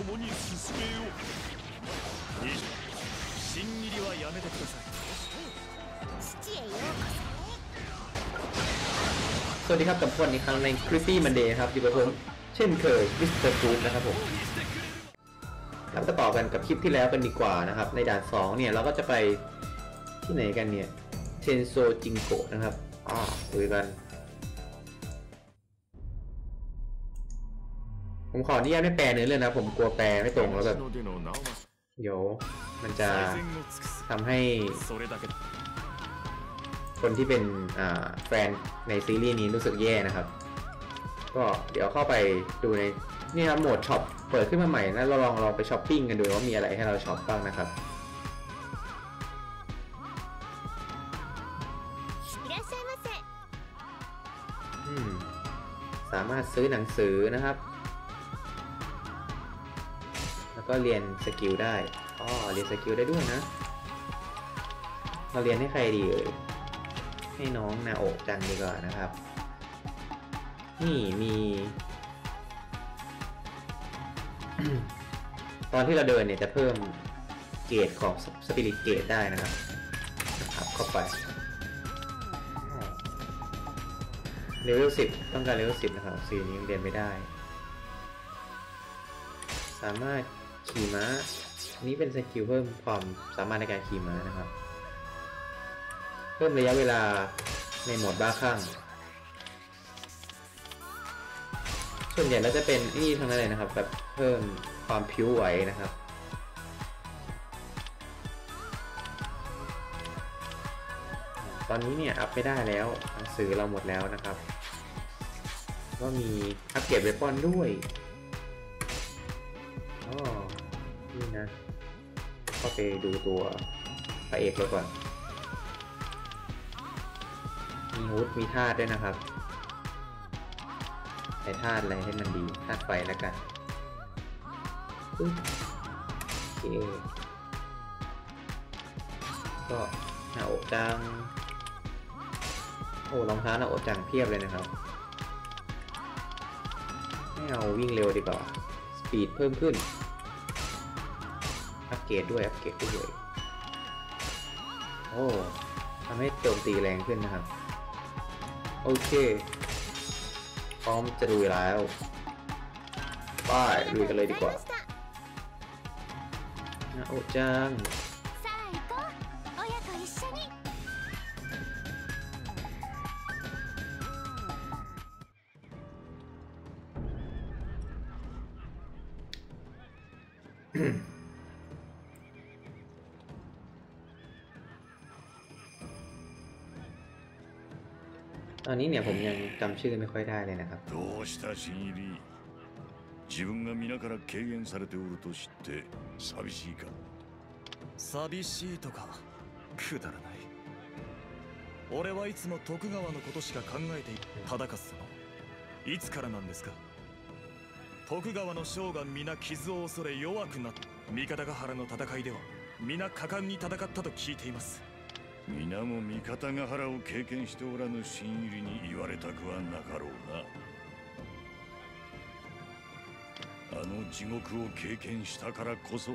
共に進めように新入りはやめてください父へようこ สวัสดีครับกับพวกนี้ครั้งในคริปปี้มันเดย์ครับอยู่กับผมเช่นเคยมิสเตอร์ฟูดนะครับผมแล้วก็ต่อกันกับคลิปที่แล้วกันดีกว่านะครับ ในด่าน 2 เนี่ยเราก็จะไปที่ไหนกันเนี่ยเทนโซจิงโกะนะครับอ่าดูกัน ผมขออนุญาตไม่แปลเนื้อเรื่องนะผมกลัวแปลไม่ตรงแล้วแบบเดี๋ยวมันจะทำให้คนที่เป็นแฟนในซีรีส์นี้รู้สึกแย่นะครับ ก็เดี๋ยวเข้าไปดูในนี่ครับโหมดช็อปเปิดขึ้นมาใหม่นะเราลองลองไปช้อปปิ้งกันดูว่ามีอะไรให้เราช็อปบ้างนะครับสามารถซื้อหนังสือนะครับ ก็เรียนสกิลได้อ๋อเรียนสกิลได้ด้วยนะ เราเรียนให้ใครดีเอ่ย ให้น้องนาโอกจังดีกว่านะครับ นี่มี ตอนที่เราเดินเนี่ยจะเพิ่มเกรดของสปิริตเกรดได้นะครับขับเข้าไปเลเวลสิบต้องการเลเวลสิบนะครับสีนี้ยังเรียนไม่ได้ สามารถ ขี่ม้า นี้เป็นสกิลเพิ่มความสามารถในการขี่ม้านะครับ เพิ่มระยะเวลาในโหมดบ้าคลั่งส่วนใหญ่แล้วจะเป็นนี่ทั้งนั้นเลยนะครับแบบเพิ่มความผิวไหวนะครับตอนนี้เนี่ยอัพไม่ได้แล้วหนังสือเราหมดแล้วนะครับ ก็มีอัปเกรดเวปอนด้วยอ๋อ นี่นะก็ไปดูตัวพระเอกเราก่อน มีฮูดมีธาตุด้วยนะครับใช้ธาตุอะไรให้มันดีธาตุไฟแล้วกันโอเคก็หน้าอกจัง โอ้รองเท้าหน้าอกจังเพียบเลยนะครับไม่เอาวิ่งเร็วดีกว่า สปีดเพิ่มขึ้น เกรดด้วยอัปเกรดด้วยโอ้ทำให้โจมตีแรงขึ้นนะครับ โอเค พร้อมจะดูแล้วป้ายดูกันเลยดีกว่านะโอจังอืม อนนี้เนี่ยผมยังจำชื่อไม่ค่อยได้เลยนะครับ どうした新入り自分が皆から軽減されておると知って寂しいか寂しいとかくだらない俺はいつも徳川のことしか考えてい忠勝様いつからなんですか徳川の将が皆傷を恐れ弱くなった三方ヶ原の戦いでは皆果敢に戦ったと聞いています 皆も三方ヶ原を経験しておらぬ新入りに言われたくはなかろうな。あの地獄を経験したからこそ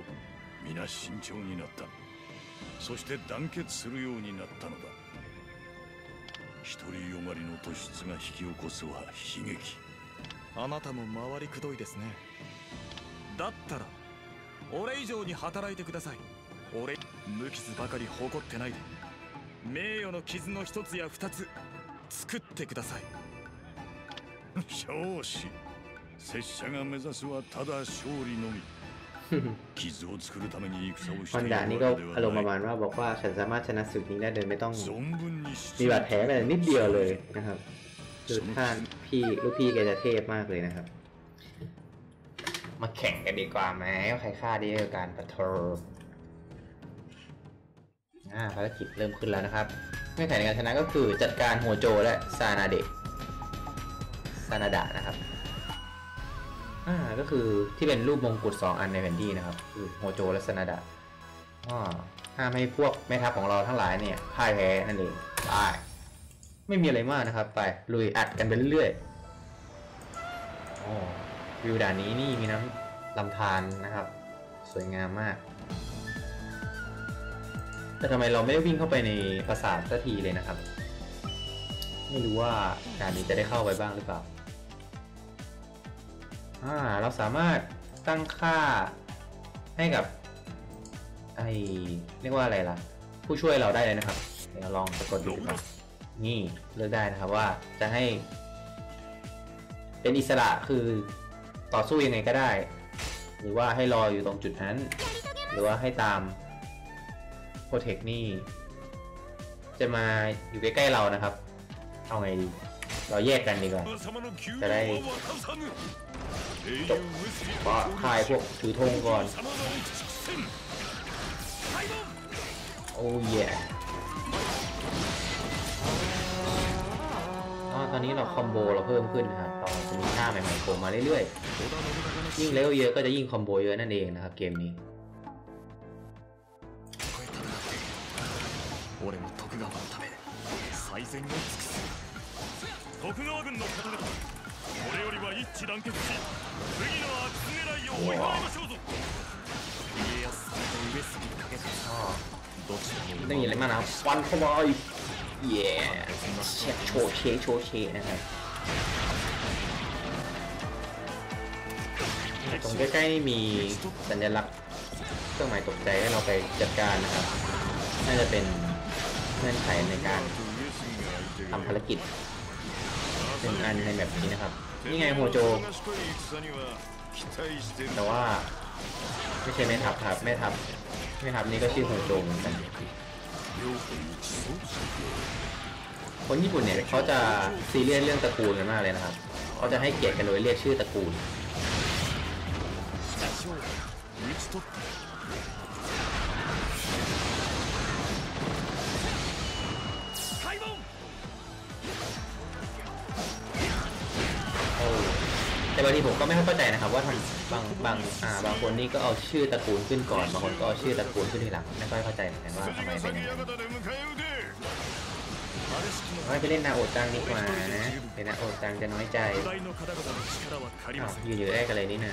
皆慎重になった。そして団結するようになったのだ。一人よがりの突出が引き起こすは悲劇。あなたも回りくどいですね。だったら俺以上に働いてください。俺無傷ばかり誇ってないで。名誉の傷の一つや二つ作ってください少子拙者が目指すはただ勝利のみ傷を作るために戦をし ฮอน てい ดา る นี่ わ ก็ けで อารมณ์ は ประ な มาย ณว่าบอกว่าฉันสามารถชนะศึกนี้ได้โดยไม่ต้อง 存分に มี 出 บาด 場 แผลไปนิดเดียวเลยนะครับดูท่านพี่ลูกพี่แกจะเทพมากเลยนะครับ มาแข่งกันดีกว่าไหมว่าใครฆ่าได้เยอะกันปะเทอร์ อ่าภารกิจเริ่มขึ้นแล้วนะครับเงื่อนไขในการชนะก็คือจัดการหัวโจและซานาเดะซานาดะนะครับอ่าก็คือที่เป็นรูปมงกุฎสองอันในแผนที่นะครับ คือโฮโจและซานาดะอ่าห้ามให้พวกแม่ทัพของเราทั้งหลายเนี่ยพ่ายแพ้นั่นเองไปไม่มีอะไรมากนะครับ ไปลุยอัดกันไปเรื่อยๆวิวด่านนี้นี่มีน้ำลำธารนะครับ สวยงามมาก แต่ทำไมเราไม่ได้วิ่งเข้าไปในปราสาทสักทีเลยนะครับ ไม่รู้ว่าด่านนี้จะได้เข้าไปบ้างหรือเปล่าอ่าเราสามารถตั้งค่าให้กับไอเรียกว่าอะไรล่ะ ผู้ช่วยเราได้เลยนะครับ เดี๋ยวลองกดดูดีกว่านี่เลือกได้นะครับว่าจะให้ เป็นอิสระคือต่อสู้ยังไงก็ได้ หรือว่าให้รออยู่ตรงจุดนั้น หรือว่าให้ตาม โปรเทคนี่ จะมาอยู่ใกล้ ๆ เรานะครับ เอาไงดีเราแยกกันดีกว่า จะได้จบก็ค่ายพวกถือธงก่อน โอ้ยอ๋อตอนนี้เราคอมโบเราเพิ่มขึ้นนะครับเราจะมีท่าใหม่ๆโผล่มาเรื่อยๆ ยิ่งเลเวลเยอะก็จะยิ่งคอมโบเยอะนั่นเองนะครับเกมนี้ 俺も徳川のため最善を尽くす徳川軍の方々これよりは一致団結し次のアクス狙いを追い払いましょうぞ家康様と上杉景勝どちらも ไม่ต้องมีอะไรมากนะครับฟันเข้าไปเย้เช็คโชว์เชโชว์เชนะครับตรงใกล้ๆนี่มีสัญลักษณ์เครื่องหมายตกใจให้เราไปจัดการนะครับ น่าจะเป็น เงื่อนไขในการทำภารกิจหนึ่งอันในแบบนี้นะครับ นี่ไงโฮโจ แต่ว่าไม่ใช่แม่ทัพครับแม่ทัพแม่ทัพนี่ก็ชื่อโฮโจเหมือนกันคนญี่ปุ่นเนี่ยเขาจะซีเรียสเรื่องตระกูลกันมากเลยนะครับเขาจะให้เกียรติกันโดยเรียกชื่อตระกูล แต่บางทีผมก็ไม่ค่อยเข้าใจนะครับ ว่าทาบางบางอ่าบางคนนี่ก็เอาชื่อตระกูลขึ้นก่อน บางคนก็เอาชื่อตระกูลขึ้นทีหลังไม่ค่อยเข้าใจเหมือนกันว่าทำไมเป็นอย่างนั้นไม่ไปเล่นนาโอตังดีกว่านะเป็นนาโอตังจะน้อยใจอยู่อยู่ได้กันเลยนี่นะ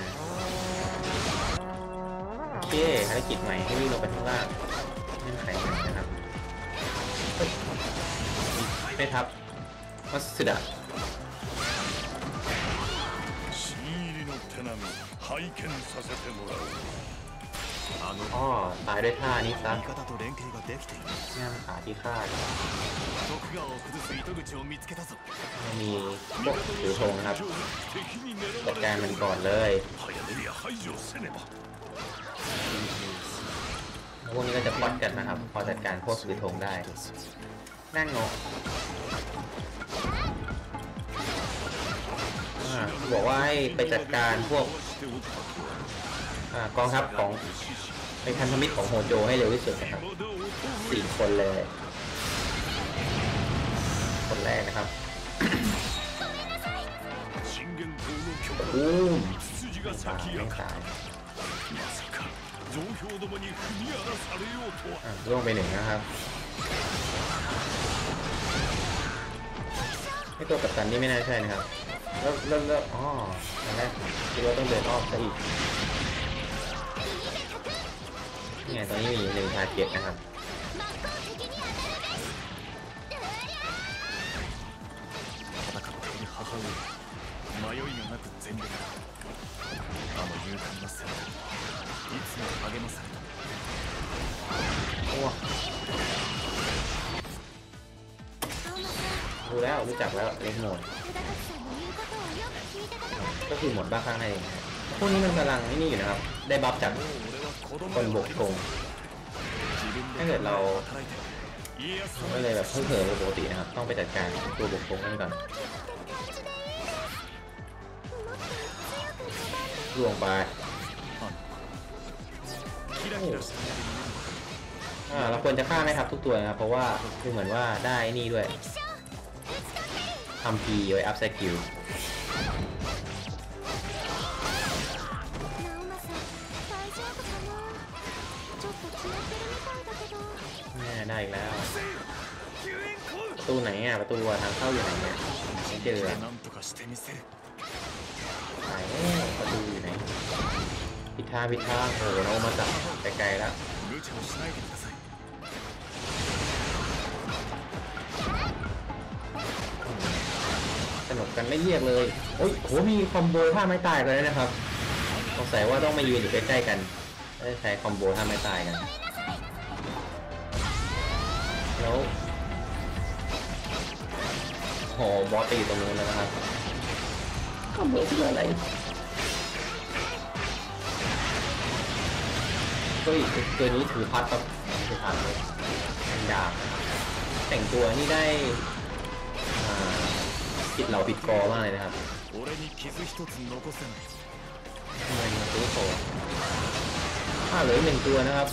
โอเคภารกิจใหม่ให้วิ่งลงไปข้างล่างเงื่อนไขใหม่นะครับไม่ทับมัสดะ 並み拝見させてもらうあの อ๋อตายด้วยท่านี้ซะ 味方と連携ができている ง่ามขาที่ฆ่า 徳川を崩す糸口を見つけたぞ ไม่มีพวกถือธงนะครับ 敵に狙 จั わ ด れ การมันก่อนเลย 早めに排除せねば แล้วพวกนี้ก็จะพอดกันนะครับ พอจัดการพวกถือธงได้ นั่งงงอ่า บอกว่าให้ไปจัดการพวกอกองทัพของไปพันธมิตรของโฮโจให้เร็วที่สุดนะครับสี่คนเลย คนแรกนะครับอู้มสามยไม่ตายร่วงไปหนึ่งนะครับไอตัวกัปตันนี่ไม่น่าใช่นะครับ แล้วแล้วแล้วอ๋อตอนแรกคิดว่าต้องเดินอ้อมซะอีกนี่ไงตอนนี้มีหนึ่งทาร์เก็ตนะครับ 真っ向敵に当たるべし戦っている母上迷いがなく全力だあの勇敢な戦闘いつも励まされた โอ้ 相馬さん รู้แล้วรู้จักแล้วเล็กโหมด 久 ก็คือหมดบ้าครั้งในพวกนี้มันกำลังนี่อยู่นะครับ ได้บัฟจากคนบกโกงถ้าเกิดเราก็เลยแบบเพิ่งเผลอปกตินะครับ ต้องไปจัดการตัวบกโกงนั่นก่อนล่วงไปเราควรจะฆ่าไหมครับทุกตัวนะครับ เพราะว่าคือเหมือนว่าได้นี่ด้วยทำพีไว้อัพสกิล ตูไหนอะประตูทางเข้าอยู่ไหนเนี่ยไม่เจอไปประตูอยู่ไหนพิธาพิธาโหเรามาจากไกลๆแล้วสนุกกันไม่เรียกเลยโอ้ยโหมีคอมโบท่าไม่ตายเลยนะครับสงสัยว่าต้องมายืนอยู่ใกล้ๆกันใช้คอมโบท่าไม่ตายกันแล้ว โหบอสตีตรงนู้นนะครับก็ไม่เพื่ออะไรก็อีกตัวนี้ถือพัดครับถือพัดเลยดาบแต่งตัวนี่ได้ผิดเหล่าผิดกอมากเลยนะครับเงินตัวโตถ้าเหลือหนึ่งตัวนะครับ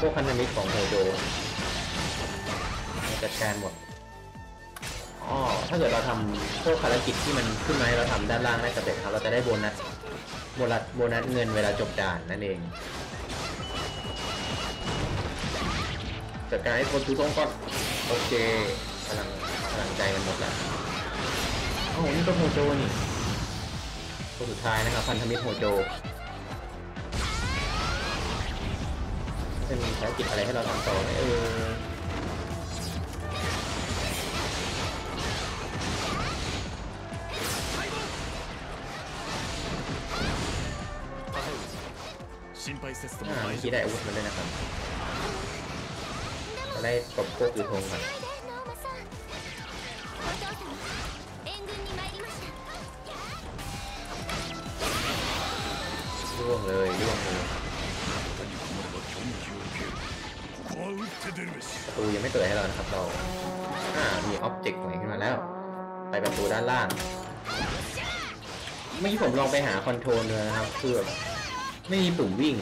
พวกพันธมิตรของโฮโดจะแทนหมด อ๋อ ถ้าเกิดเราทำพวกภารกิจที่มันขึ้นมาให้เราทำด้านล่างได้สำเร็จครับ เราจะได้โบนัส โบนัส โบนัสเงินเวลาจบด่านนั่นเองจัดการให้คนทุกต้องก่อน โอเคพลังพลังใจมันหมดแล้วโอ้โห นี่ก็โฮโจนี่ตัวสุดท้ายนะครับ พันธมิตรโฮโจจะมีภารกิจอะไรให้เราทำต่อไหมเออ อ่าเมื่อกี้ได้อาวุธมาด้วยนะครับอะได้ตบพวกอยู่ทงครับร่วงเลยร่วงเลยประตูยังไม่เปิดให้เรานะครับเราอ่ามีอ็อบเจกต์ใหม่ขึ้นมาแล้ว ไปประตูด้านล่างเมื่อกี้ผมลองไปหาคอนโทรลเลยนะครับคือแบบ ไม่มีปุ่มวิ่ง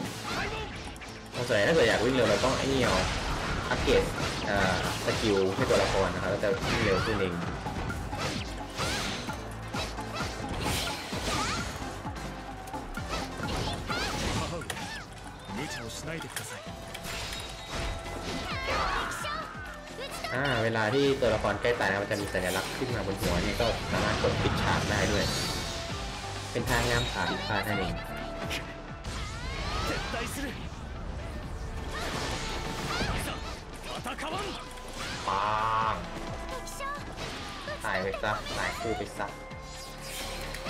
ตรงส่วนถ้าเกิดอยากวิ่งเร็วเราต้องไอ้นี่เอาอัปเกรดสกิลให้ตัวละครนะครับแล้วจะวิ่งเร็วขึ้นเองเวลาที่ตัวละครใกล้ตายนะมันจะมีสัญลักษณ์ขึ้นมาบนหัวนี่ก็สามารถกดปิดฉากได้ด้วย เป็นทางงามขาดิฟ้พาท่านเอง するさ戦わん ปังตายไปซะตายคู่ไปซะ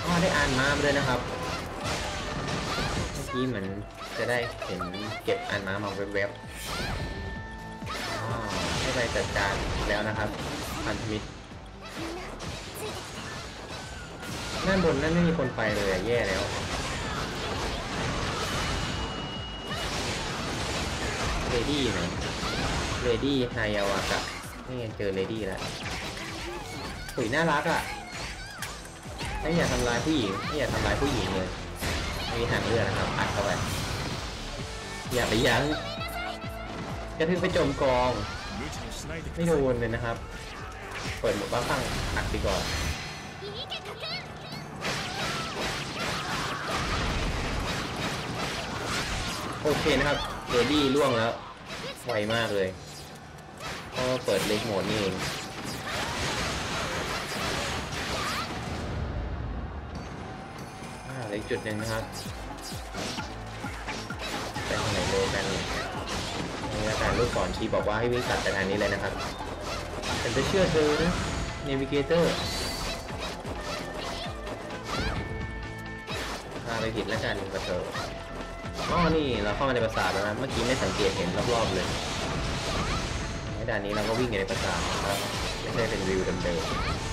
อ๋อได้อ่านมามาเลยนะครับ เมื่อกี้เหมือนจะได้เห็นเก็บอ่านมามาแวบๆอ๋อให้ไปจัดการแล้วนะครับ พันธมิตรด้านบนนั่นไม่มีคนไปเลยอะแย่แล้ว เลดี้เนี่ยเลดี้ไฮยาวากะนี่เจอเลดี้แล้วหุยน่ารักอะไม่อยากทำลายผู้หญิงไม่อยากทำลายผู้หญิงเลยมีหางเลือดนะครับอัดเข้าไปอย่าไปยั้งกระทืบไปจมกอง ไม่โดนเลยนะครับ เปิดหมดบ้างข้างอัดไปก่อนโอเคนะครับ เลดี้ล่วงแล้วไวมากเลยเพราะว่าเปิดเล็กโหมดนี่เองอ่าเหลืออีกจุดหนึ่งนะครับไปทางไหนเลยกันเนี่ยนี่ละกันลูกศรชี้บอกว่าให้วิ่งตัดไปทางนี้เลยนะครับฉันจะเชื่อเธอนะเนวิเกเตอร์พาไปผิดแล้วกันกับเธอ อ๋อนี่เราเข้ามาในปราสาทแล้วนะเมื่อกี้ไม่สังเกตเห็นรอบๆเลยในด่านนี้เราก็วิ่งอยู่ในปราสาทนะครับไม่ใช่เป็นวิวเดิมๆ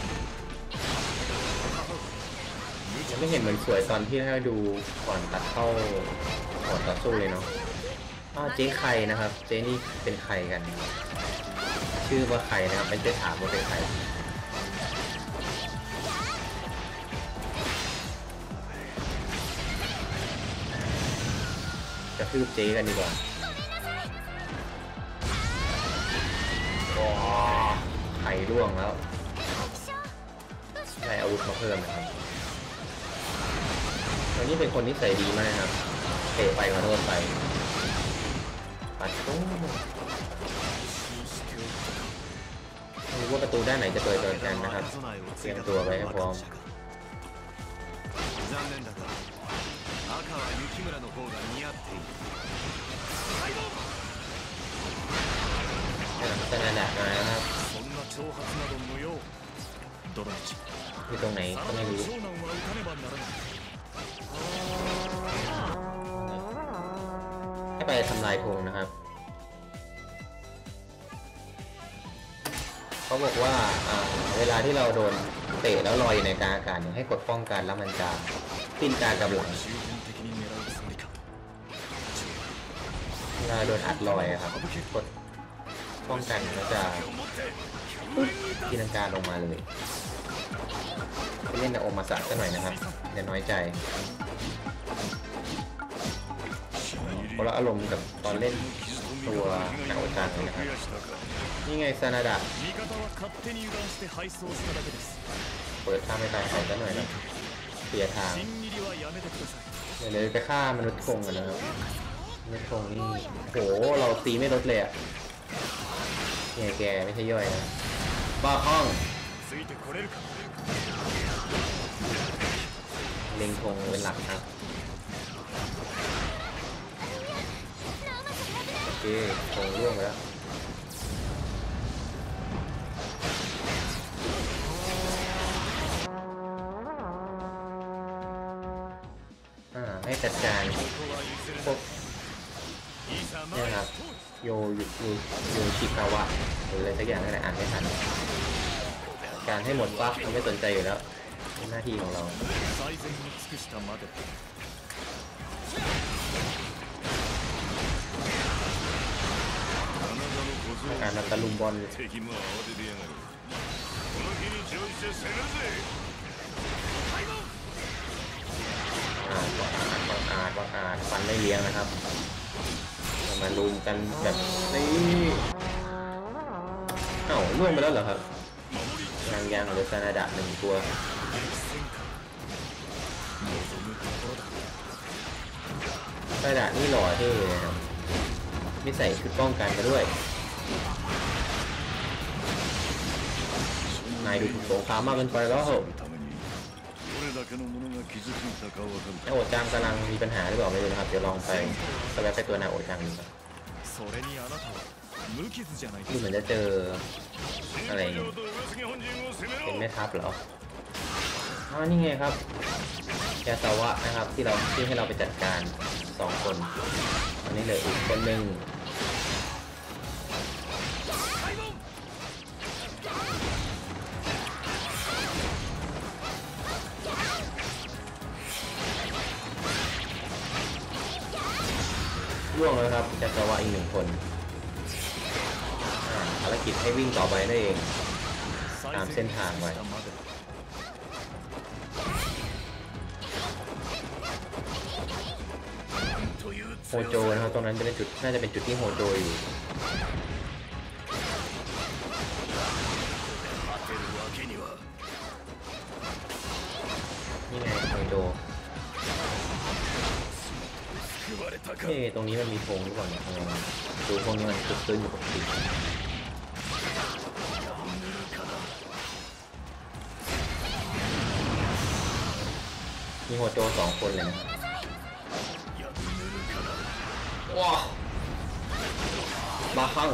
ยังไม่เห็นเหมือนสวยตอนที่ให้ดูก่อนตัดเข้าก่อนต่อสู้เลยเนาะอ๋อเจ๊ไข่นะครับ เจ๊นี่เป็นใครกัน ชื่อว่าใครนะครับเป็นเจ๊ถามว่าเป็นใคร จะทืบเจ๊กันดีกว่าไข่ร่วงแล้วได้อาวุธมาเพิ่มนะครับตอนนี้เป็นคนนิสัยดีมากครับเตะไปมาโดนไปปัดตุ้งไม่รู้ว่าประตูด้านไหนจะเปิดเปิกันนะครับ เตรียมตัวไว้ให้พร้อม 川幸村の方が似合っている อ่าซานาดะมาแล้วครับ そんな挑発など無用ドラチ อยู่ตรงไหน さ ก็ ら ไม่ なる รู้ 長男は撃たねばならない ให้ไปทำลายธงนะครับ เขาบอกว่าอ่า เวลาที่เราโดนเตะแล้วลอยอยู่ในกลางอากาศเนี่ยให้กดป้องกันแล้วมันจะปิ้นกลางกับหลัง ถ้าโดนอัดลอยครับกดป้องกันก็จะทีนังการลงมาเลยเล่นโอมาสะซะหน่อยนะครับอย่าน้อยใจคนละอารมณ์กับตอนเล่นตัวหนางจานเลยนะครับนี่ไงซานาดะเปิดทางไปตามเขาซะหน่อยนะเสียทางเดี๋ยวเลยไปฆ่ามนุษย์คงกันนะครับ ไม่ตรงนี่โหเราตีไม่ลดเลยอะแง่แกไม่ใช่ย่อยนะบ้าห้องเล็งทงเป็นหลักครับโอเคทงร่วงไปแล้วให้จัดการพวก นี่ครับโยโยโยชิคาวะหรืออะไรสักอย่างนั่นแหละอ่านไม่ทันการให้หมดปั๊บเราไม่สนใจอยู่แล้วเป็นหน้าที่ของเราการตะลุมบอลอาดวังอาดวังอาดฟันได้เลี้ยงนะครับ มาลุมกันแบบนี้เอ้าล่วงไปแล้วเหรอครับยังยังหรือซานาดะหนึ่งตัวซานาดะนี่หล่อเท่เลยนะครับไม่ใส่ชุดป้องกันมาด้วยนายดูถูกสงครามมากเกินไปแล้วเหรอ นาโอจังกำลังมีปัญหาหรือเปล่าไม่รู้นะครับ เดี๋ยวลองไปสแวปไปตัวนาโอจังดูครับดูเหมือนจะเจออะไรเป็นแม่ทัพเหรออ๋อนี่ไงครับยาสาวะนะครับที่เราที่ให้เราไปจัดการสองคนอันนี้เลยอีกคนหนึ่ง ครับยาสาวะอีกหนึ่งคนภารกิจให้วิ่งต่อไปนั่นเอง ตามเส้นทางไว้โฮโจนะครับตรงนั้นจะเป็นจุดน่าจะเป็นจุดที่โฮโจอยู่นี่ไงโฮโจ เฮ้ตรงนี้มันมีโพงหรือเปล่าเนี่ยทำไมดูพวกนี้มันตึกตึ้งอยู่ปกติมีหัวโจสองคนเลยว้ามาข้าง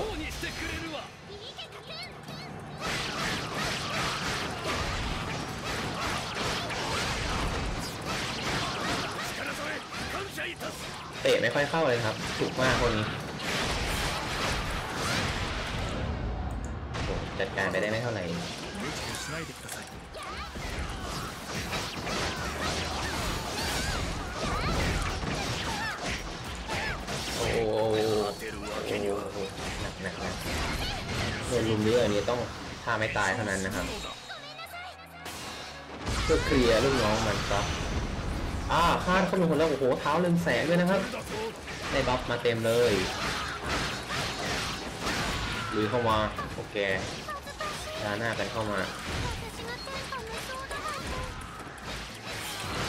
เตะไม่ค่อยเข้าเลยครับถูกมากคนนี้จัดการไปได้ไม่เท่าไหร่โอ้โหหนักหนักหนักโดนลุมเรื่อันี้ต้องฆ่าไม่ตายเท่านั้นนะครับเพื่อเคลียร์ลูกน้องมันครับ อ่าคาดเข้าไปคนแล้วโอ้โหเท้าเรืองแสงด้วยนะครับได้บัฟมาเต็มเลยลุยเข้ามาโอเคดาหน้ากันเข้ามา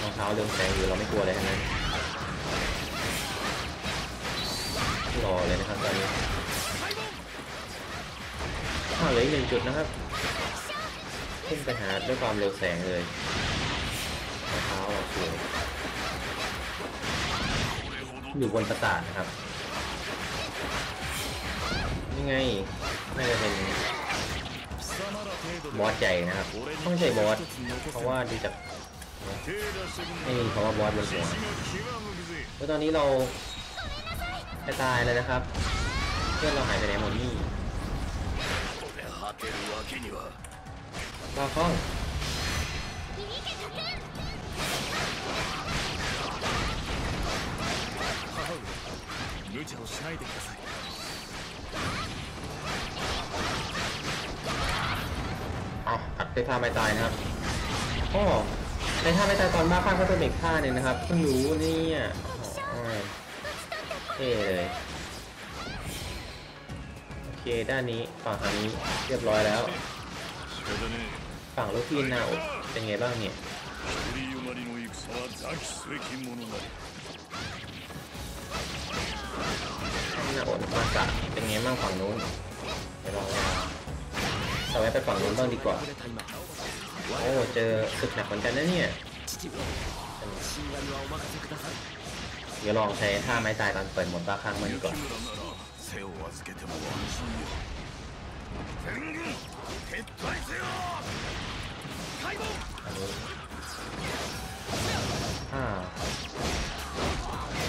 รองเท้าเรืองแสงอยู่เราไม่กลัวอะไรทั้งนั้นรอเลยนะครับตอนนี้ข้าวเหลืออีกหนึ่งจุดนะครับขึ้นไปหาด้วยความเร็วแสงเลยรองเท้าเราสวย อยู่บนประสาทนะครับนี่ไงน่าจะเป็นบอสใหญ่นะครับต้องใช่บอสเพราะว่าดูจากไม่มีคำว่าบอสบนหัวแล้วตอนนี้เราจะตายเลยนะครับ เพื่อนเราหายไปไหนหมดนี่ลาฟ้อง 無茶をしないでください เอาอัดไปท่าไม่ตายนะครับอ๋อในท่าไม่ตายตอนบ้าข้างก็เป็นอีกท่าหนึ่งนะครับเพิ่งรู้เนี่ยโอ้ยเท่เลย โอเค ด้านนี้ฝั่งทางนี้เรียบร้อยแล้ว それでね ฝั่งลูกพี่นาโอเป็นไงบ้างเนี่ย ผลมากกว่าเป็นไงบ้างฝั่งนู้นเดี๋ยวรอเวาสไวนไปฝั่งนู้นบ้างดีกว่า โอ้เจอศึกหนักเหมือนกันนะเนี่ยเดี๋ยวลองใช้ท่าไม้ตายตอนเปิดหมดตาข้างมันดีกว่าอ้าว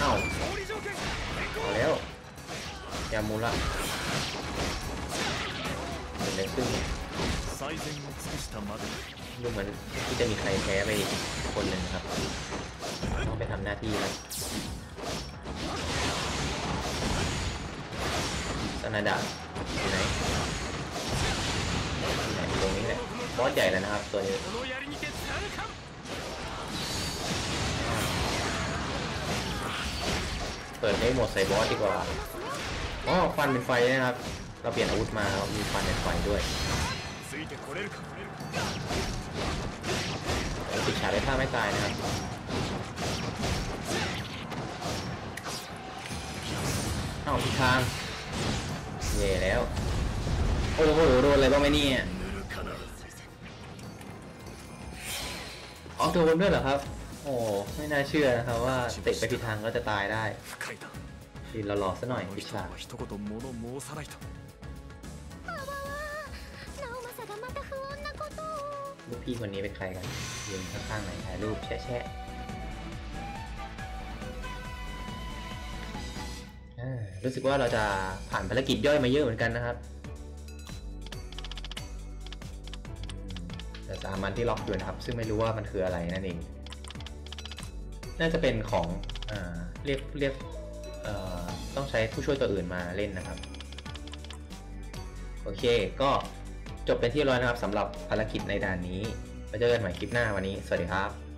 อ้าว ยามูระเหมือนไรขึ้นดูเหมือนที่จะมีใครแพ้ไปคนหนึ่งครับ ต้องไปทำหน้าที่แล้วสนาดาอยู่ไหนไหนตรงนี้แหละบอสใหญ่แล้วนะครับ ตัวนี้เปิดให้หมดใส่บอสดีกว่า อ๋อฟันเป็นไฟนะครับ เราเปลี่ยนอาวุธมาแล้วมีฟันเป็นไฟด้วยติดฉาได้ท่าไม่ตายนะครับเอ้าทางเย่แล้ว โอ้โหโดนอะไรบ้างไหมเนี่ยออกตัวคนด้วยเหรอครับ โอ้ไม่น่าเชื่อนะครับว่าติดไปผิดทางก็จะตายได้าหล่อซะหน่อยอิจชาลูกพี่คนนี้เป็นใครกันยืนข้างๆหน่อยถ่ายรูปแชะรู้สึกว่าเราจะผ่านภารกิจย่อยมาเยอะเหมือนกันนะครับแต่สามันที่ล็อกอยู่นะครับ ซึ่งไม่รู้ว่ามันคืออะไรนั่นเอง น่าจะเป็นของอเรียกเรียก ต้องใช้ผู้ช่วยตัวอื่นมาเล่นนะครับ โอเค ก็จบเป็นที่เรียบร้อยนะครับสำหรับภารกิจในด่านนี้ไปเจอกันใหม่คลิปหน้าวันนี้ สวัสดีครับ